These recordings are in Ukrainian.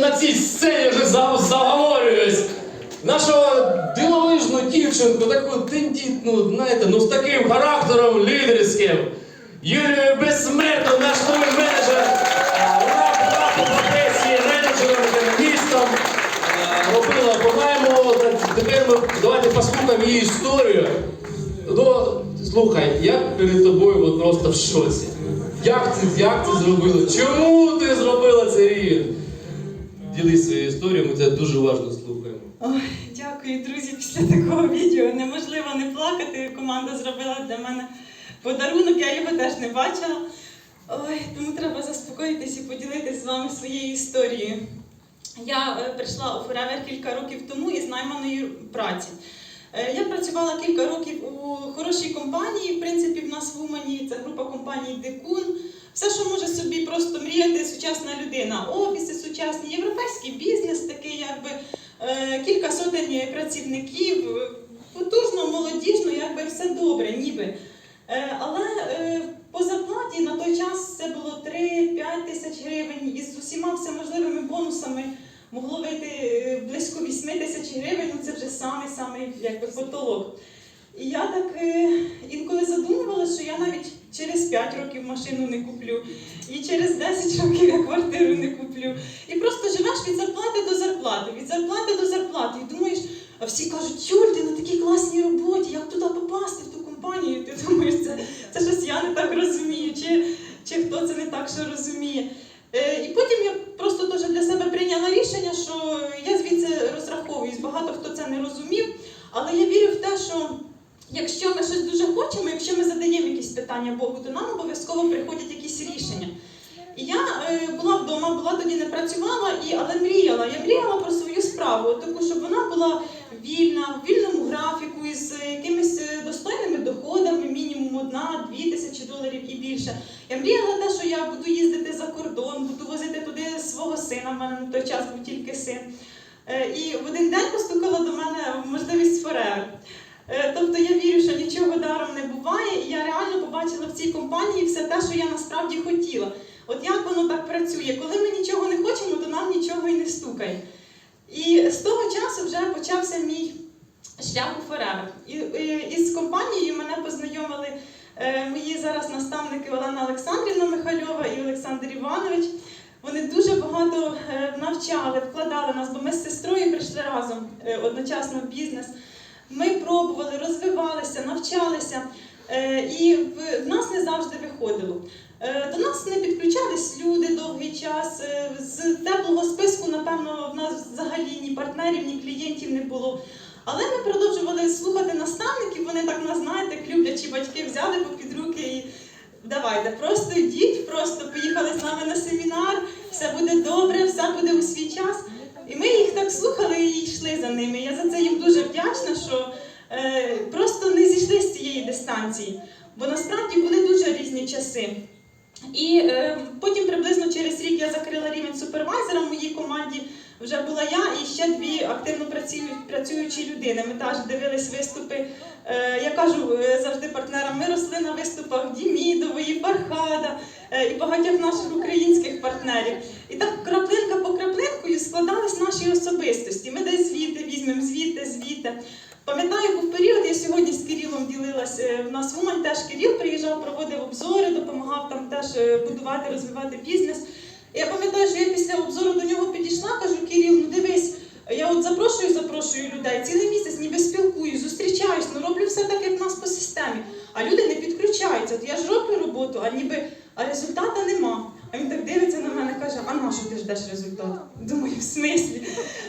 на цій сцені вже за- заговорююсь. Нашого дивовижну дівчинку, таку тендітну, знаєте, ну з таким характером лідерським. Юлію Безсмертну, наш новий менеджер. Е, була по професії менеджером, економістом. Е, Робила, по-моєму, тепер ми давайте послухаємо її історію. Ну, слухай, я перед тобою просто в шоці. Як ти, як ти зробила? Чому ти зробила цей рівень? Ділись своєю історією, ми тебе дуже уважно слухаємо. Ой, дякую, друзі. Після такого відео неможливо не плакати. Команда зробила для мене подарунок, я його теж не бачила. Ой, тому треба заспокоїтись і поділитися з вами своєю історією. Я е, прийшла у Forever кілька років тому із найманої праці. Е, Я працювала кілька років у хорошій компанії, в принципі, в нас в Умані це група компаній Декун. Все, що може собі просто мріяти сучасна людина. Офіси сучасні, європейський бізнес, такий якби е, кілька сотень працівників, е, потужно, молодіжно, якби все добре, ніби. Е, Але по зарплаті на той час це було 3-5 тисяч гривень із усіма всеможливими бонусами могло вийти близько 8 тисяч гривень, ну це вже самий-самий потолок. І я так інколи задумувалася, що я навіть через 5 років машину не куплю, і через 10 років я квартиру не куплю. І просто живеш від зарплати до зарплати, від зарплати до зарплати. І думаєш, а всі кажуть, Юль, ти на такій класній роботі, як туди попасти в ту компанію? Ти думаєш, це, це щось я не так розумію, чи, чи хто це не так що розуміє. Е, І потім я просто теж для себе прийняла рішення, що я звідси розраховуюсь. Багато хто це не розумів, але я вірю в те, що якщо ми щось дуже хочемо, якщо ми задаємо якісь питання Богу, то нам обов'язково приходять якісь рішення. І я е, була вдома, була тоді не працювала, і, але мріяла. Я мріяла про свою справу, таку, щоб вона була вільна, в вільному графіку, із е, якимись е, достойними доходами, мінімум одна-дві тисячі доларів і більше. Я мріяла те, що я буду їздити за кордон, буду возити туди свого сина. в мене на той час був тільки син. Е, І в один день постукала до мене можливість Forever. Е, Тобто я вірю, що нічого даром не буває, і я реально побачила в цій компанії все те, що я насправді хотіла. От як воно так працює? Коли ми нічого не хочемо, то нам нічого і не стукає. І з того часу вже почався мій шлях у Forever. І, і, і з компанією мене познайомили е, мої зараз наставники Олена Олександрівна Михальова і Олександр Іванович. Вони дуже багато е, навчали, вкладали нас, бо ми з сестрою прийшли разом е, одночасно в бізнес. Ми пробували, розвивалися, навчалися, е, і в нас не завжди виходило. Е, До нас не підключались люди довгий час. е, З теплого списку, напевно, в нас взагалі ні партнерів, ні клієнтів не було. Але ми продовжували слухати наставників, вони так нас, знаєте, люблячі батьки взяли попід руки і давайте, просто йдіть, просто поїхали з нами на семінар, все буде добре, все буде у свій час. І ми їх так слухали і йшли за ними. Я за це їм дуже вдячна, що е, просто не зійшли з цієї дистанції, бо насправді були дуже різні часи. І е, потім приблизно через рік я закрила рівень супервайзера в моїй команді. Вже була я і ще дві активно працюючі людини. Ми теж дивились виступи. Е, я кажу е, завжди партнерам, ми росли на виступах Дімідової, Фархада е, і багатьох наших українських партнерів. І так краплинка по краплинкою складались наші особистості. Ми десь звідти візьмемо, звідти, звідти. Пам'ятаю, був період, я сьогодні з Кирилом ділилась. е, В нас в теж Кирил приїжджав, проводив обзори, допомагав там теж е, будувати, розвивати бізнес. Я пам'ятаю, що я після обзору до нього підійшла, кажу, Кирил, ну дивись, я от запрошую, запрошую людей, цілий місяць ніби спілкуюсь, зустрічаюсь, ну роблю все так, як в нас по системі. А люди не підключаються. От я ж роблю роботу, а ніби а результату нема. А він так дивиться на мене каже, а на що ти ждеш результат? Думаю, в смислі?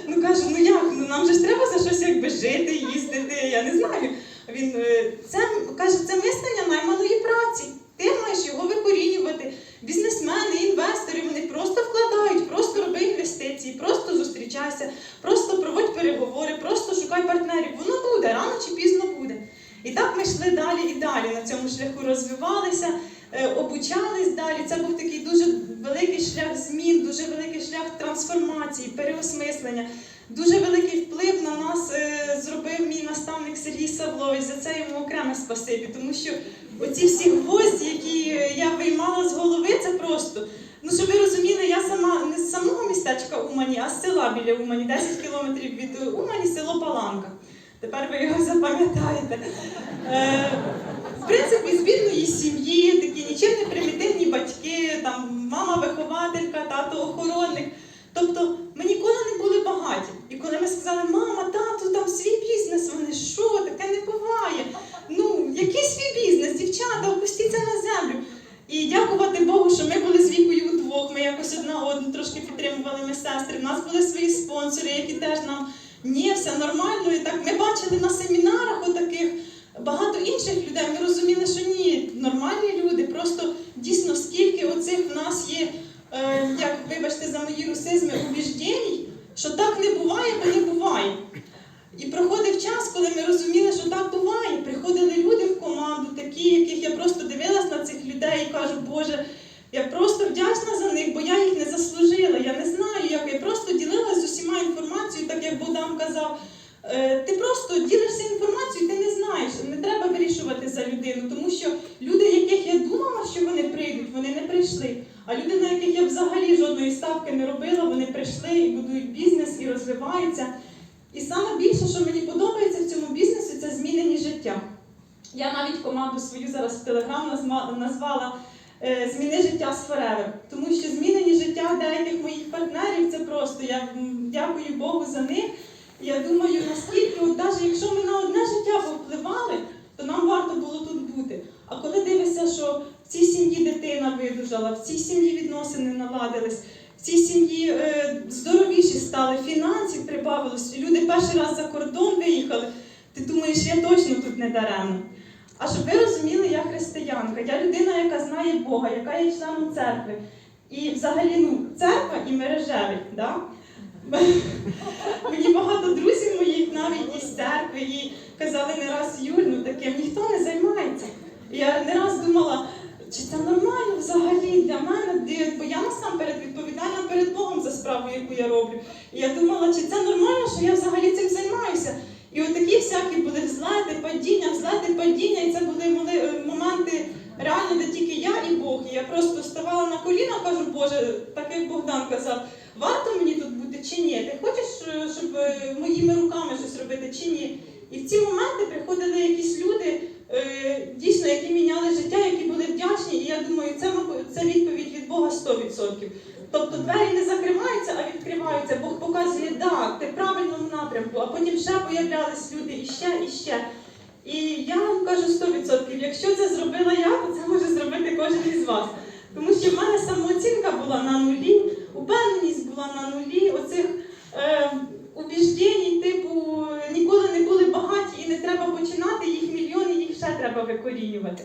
Ну кажу, ну як? Ну нам же ж треба за щось якби жити, їздити, я не знаю. Він е, це каже, це мислення найманої праці. Ти маєш його викорінювати. Бізнесмени, інвестори, вони просто вкладають, просто роби інвестиції, просто зустрічайся, просто проводь переговори, просто шукай партнерів. Воно буде, рано чи пізно буде. І так ми йшли далі і далі на цьому шляху розвивалися, е, обучались далі. Це був такий дуже великий шлях змін, дуже великий шлях трансформації, переосмислення. Дуже великий вплив на нас е, зробив мій наставник Сергій Савлович. За це йому окреме спасибі, тому що оці всі гвозді, які я виймала з голови, це просто Ну, щоб ви розуміли, я сама не з самого містечка Умані, а з села біля Умані, 10 кілометрів від Умані, село Паланка. Тепер ви його запам'ятаєте. Е, в принципі, з бідної сім'ї, такі нічим не примітивні батьки, там мама вихователька, тато охоронник. Тобто ми ніколи не були багаті. І коли ми сказали, мама, тату, там свій бізнес, вони що, таке не буває. Ну, який свій бізнес, дівчата, опустіться на землю. І дякувати Богу, що ми були з вікою удвох. Ми якось одна одну трошки підтримували ми сестри. У нас були свої спонсори, які теж нам ні, все нормально. І так ми бачили на семінарах отаких багато інших людей. Ми розуміли, що ні, нормальні люди. Просто дійсно скільки оцих в нас є, е, як вибачте за мої русизми, убіждень, що так не буває, бо не буває. І проходив час, коли ми розуміли, що так буває. Приходили люди в команду, такі, яких я просто дивилась на цих людей і кажу, Боже, я просто вдячна за них, бо я їх не заслужила. Я не знаю, як я просто ділилася з усіма інформацією, так як Богдан казав. Е, Ти просто ділишся інформацією, ти не знаєш. Не треба вирішувати за людину, тому що люди, яких я думала, що вони прийдуть, вони не прийшли. А люди, на яких я взагалі жодної ставки не робила, вони прийшли і будують бізнес і розвиваються. І саме більше, що мені подобається в цьому бізнесі, це змінені життя. Я навіть команду свою зараз в Телеграм назвала е, Зміни життя з Forever. Тому що змінені життя деяких моїх партнерів це просто я дякую Богу за них. Я думаю, наскільки, от навіть якщо ми на одне життя повпливали, то нам варто було тут бути. А коли дивишся, що в цій сім'ї дитина видужала, в цій сім'ї відносини наладились, в цій сім'ї е, здоровіші стали, фінансів прибавилось, люди перший раз за кордон виїхали, ти думаєш, я точно тут не даремно. А щоб ви розуміли, я християнка, я людина, яка знає Бога, яка є членом церкви. І взагалі, ну, церква і мережевий, да? Мені багато друзів моїх навіть із церкви і казали не раз Юль, ну таким ніхто не займається. Я не раз думала, чи це нормально взагалі для мене, бо я насамперед відповідальна перед Богом за справу, яку я роблю. І я думала, чи це нормально, що я взагалі цим займаюся. І от такі всякі були взлети, падіння, взлети, падіння, і це були е, моменти реально, де тільки я і Бог. І я просто ставала на коліна, кажу, Боже, так як Богдан казав, варто мені тут бути чи ні? Ти хочеш, е, щоб е, моїми руками щось робити чи ні? І в ці моменти приходили якісь люди, дійсно, які міняли життя, які були вдячні, і я думаю, це, це відповідь від Бога 100%. Тобто двері не закриваються, а відкриваються. Бог показує, так, ти в правильному напрямку, а потім ще появлялись люди і ще, і ще. І я вам кажу 100%, якщо це зробила я, то це може зробити кожен із вас. Тому що в мене самооцінка була на нулі, упевненість була на нулі, оцих е, убіждень, типу, ніколи не були багаті і не треба починати, їх мільйони, їх ще треба викорінювати.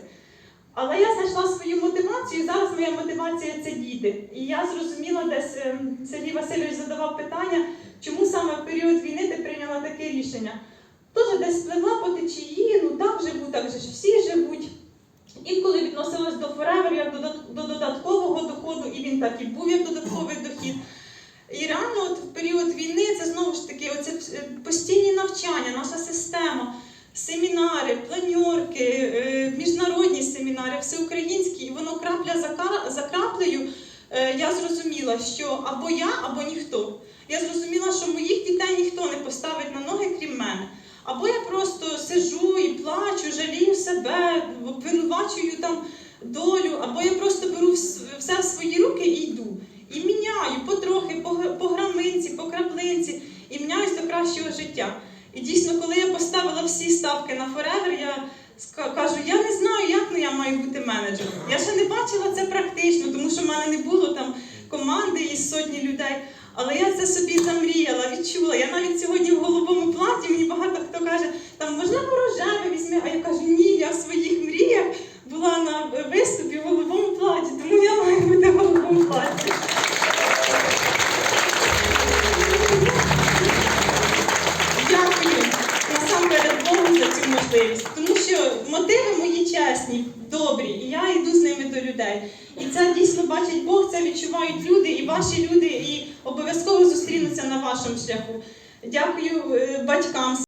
Але я знайшла свою мотивацію, і зараз моя мотивація це діти. І я зрозуміла, десь е, Сергій Васильович задавав питання, чому саме в період війни ти прийняла таке рішення. Теж десь пливла по течії, ну так живуть, так же ж всі живуть. Інколи відносилась до Forever як до, додаткового доходу, і він так і був як додатковий дохід. І реально, от в період війни це знову ж таки оце е, постійні навчання, наша система, семінари, планьорки, е, міжнародні семінари, всеукраїнські, і воно крапля за, краплею. е, Я зрозуміла, що або я, або ніхто. Я зрозуміла, що моїх дітей ніхто не поставить на ноги, крім мене. Або я просто сиджу і плачу, жалію себе, обвинувачую там долю, або я просто беру все в свої руки і йду. І міняю потрохи, по граминці, по краплинці, і міняюсь до кращого життя. І дійсно, коли я поставила всі ставки на Forever, я кажу, я не знаю, як ну, я маю бути менеджером. Я ще не бачила це практично, тому що в мене не було там команди із сотні людей. Але я це собі замріяла, відчула. Я навіть сьогодні в голубому платі, мені багато хто каже, там можливо рожеве візьми, а я кажу, ні, я в своїх мріях була на виступі в голубому платі, тому я маю бути в голубому платі. Ваші люди, і обов'язково зустрінуться на вашому шляху. Дякую е, батькам.